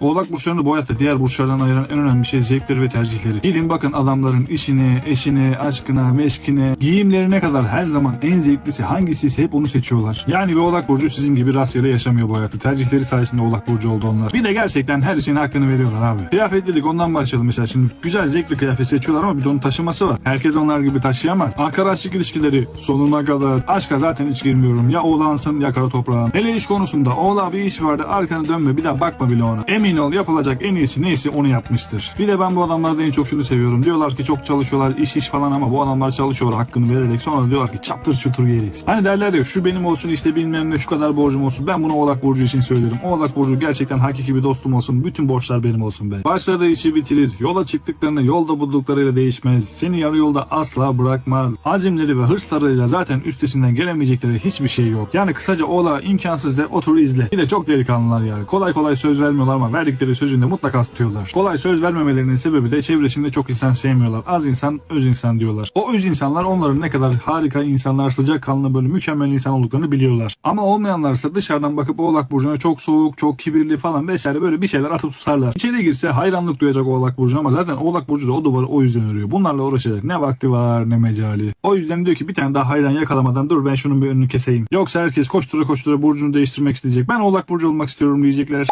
Oğlak burçlarını bu hayatta diğer burçlardan ayıran en önemli şey zevkleri ve tercihleri. Gidin bakın adamların işine, eşine, aşkına, meşkine, giyimlerine kadar her zaman en zevklisi hangisiyse hep onu seçiyorlar. Yani bir oğlak burcu sizin gibi rastgele yaşamıyor bu hayatı. Tercihleri sayesinde oğlak burcu oldu onlar. Bir de gerçekten her şeyin hakkını veriyorlar abi. Kıyafet dedik ondan başlayalım mesela. Şimdi güzel zevkli kıyafet seçiyorlar ama bir de onun taşıması var. Herkes onlar gibi taşıyamaz. Arkadaşlık ilişkileri sonuna kadar. Aşka zaten hiç girmiyorum. Ya oğlansın ya kara toprağın. Hele iş konusunda oğla bir iş vardı arkanı dönme bir daha bakma bile ona. Emin ol yapılacak en iyisi neyse onu yapmıştır. Bir de ben bu adamlarda en çok şunu seviyorum. Diyorlar ki çok çalışıyorlar iş iş falan ama bu adamlar çalışıyor hakkını vererek sonra diyorlar ki çatır çutur yeriz. Hani derler ya şu benim olsun işte bilmem ne şu kadar borcum olsun. Ben bunu Oğlak Burcu için söylerim. Oğlak Burcu gerçekten hakiki bir dostum olsun. Bütün borçlar benim olsun be. Başladığı işi bitirir. Yola çıktıklarında yolda bulduklarıyla değişmez. Seni yarı yolda asla bırakmaz. Azimleri ve hırslarıyla zaten üstesinden gelemeyecekleri hiçbir şey yok. Yani kısaca Oğlak'a imkansız de otur izle. Bir de çok delikanlılar yani. Kolay kolay söz vermiyorlar ama verdikleri sözünde mutlaka tutuyorlar. Kolay söz vermemelerinin sebebi de çevresinde çok insan sevmiyorlar. Az insan öz insan diyorlar. O öz insanlar onların ne kadar harika insanlar, sıcakkanlı böyle mükemmel insan olduklarını biliyorlar. Ama olmayanlarsa dışarıdan bakıp Oğlak Burcu'na çok soğuk, çok kibirli falan vesaire böyle bir şeyler atıp tutarlar. İçeri girse hayranlık duyacak Oğlak Burcu'na ama zaten Oğlak Burcu da o duvarı o yüzden örüyor. Bunlarla uğraşacak ne vakti var ne mecali. O yüzden diyor ki bir tane daha hayran yakalamadan dur ben şunun bir önünü keseyim. Yoksa herkes koştura koştura burcunu değiştirmek isteyecek. Ben Oğlak Burcu olmak istiyorum diyecekler.